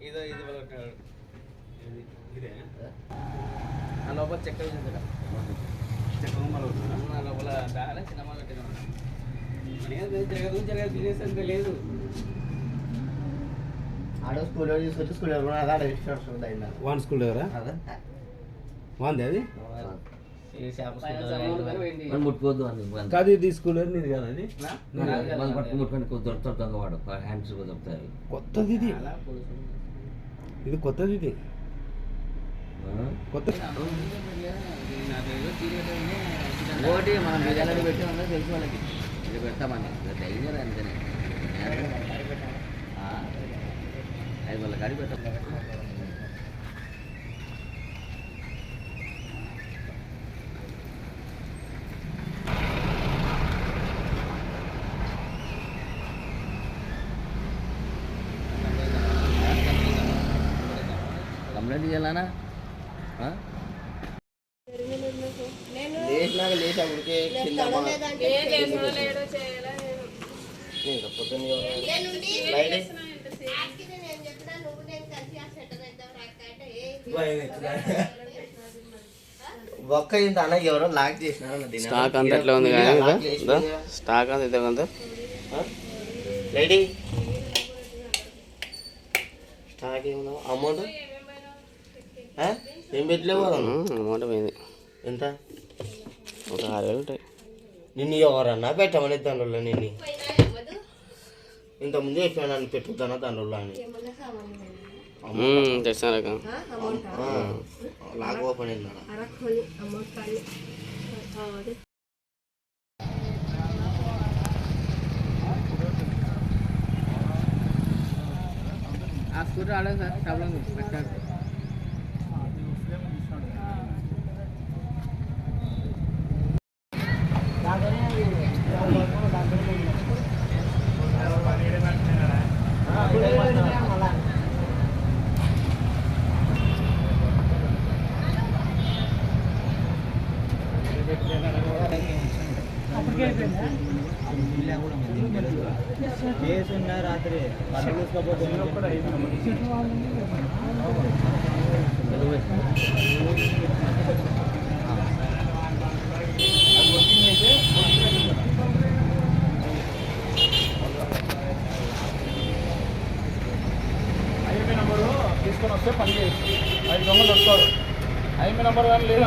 ఇదో ఇది పొలగొట్టినాడు. ఆ? లోపల చెక్క ఆ లోపల దాని చిన్న మొదలు పెట్టినాడు జరగదు జరగదు బిజినెస్ అంత లేదు. ఆడ స్కూల్లో తీసుకొచ్చి స్కూల్లో కూడా అదే ఆడ పెట్టి వస్తుంది ఆయన వాన్ స్కూల్ దగ్గర? అదే. వాంది అది? మనం ముట్టుకోవద్దు అని. కాదు ఇది స్కూల్ నీది? మనం ముట్టుకొని దొరుకుతాడు దొంగవాడు హ్యాండ్స్ దొరుకుతాయి. కొత్తది ఇది. ఇది కొత్తది ఇది? కొత్త. ఇంకోటి మనం బిర్యానీ పెట్టి ఉందో తెలుసు వాళ్ళకి? ఇది పెడతామని. డైంజర్ అంతేనే. ఆ, అది వాళ్ళ కాడి పెట్టాం అంటే ఏ ఒక్క ఇంత అన్న ఎవరో లాక్ చేసినారు. స్టాక్ అంత ఎట్లా ఉంది? స్టాక్ అంత ఆ? లేడీ స్టాక్ ఏమన్నా అమౌంట్? ఏం? పెట్టలేవు అమౌంట్ పోయింది. ఎంత? ఒక ఆరు వేలు ఉంటాయి. నిన్ను ఎవరన్నా పెట్టమని దానిలో నిన్ను. ఇంతకుముందు చెప్పాను నన్ను పెట్టుకుతానా దానిలో అని. తెచ్చాను రకం ఓపెన్ అయిందా ఆ స్కూటర్ ఆడదు సార్ ప్రాబ్లం రాత్రి ఐఎంఏ నెంబరు తీసుకొని వస్తే పని చేయొచ్చు ఐదు దొంగలు వస్తారు. ఐదు నెంబర్ కానీ లేదు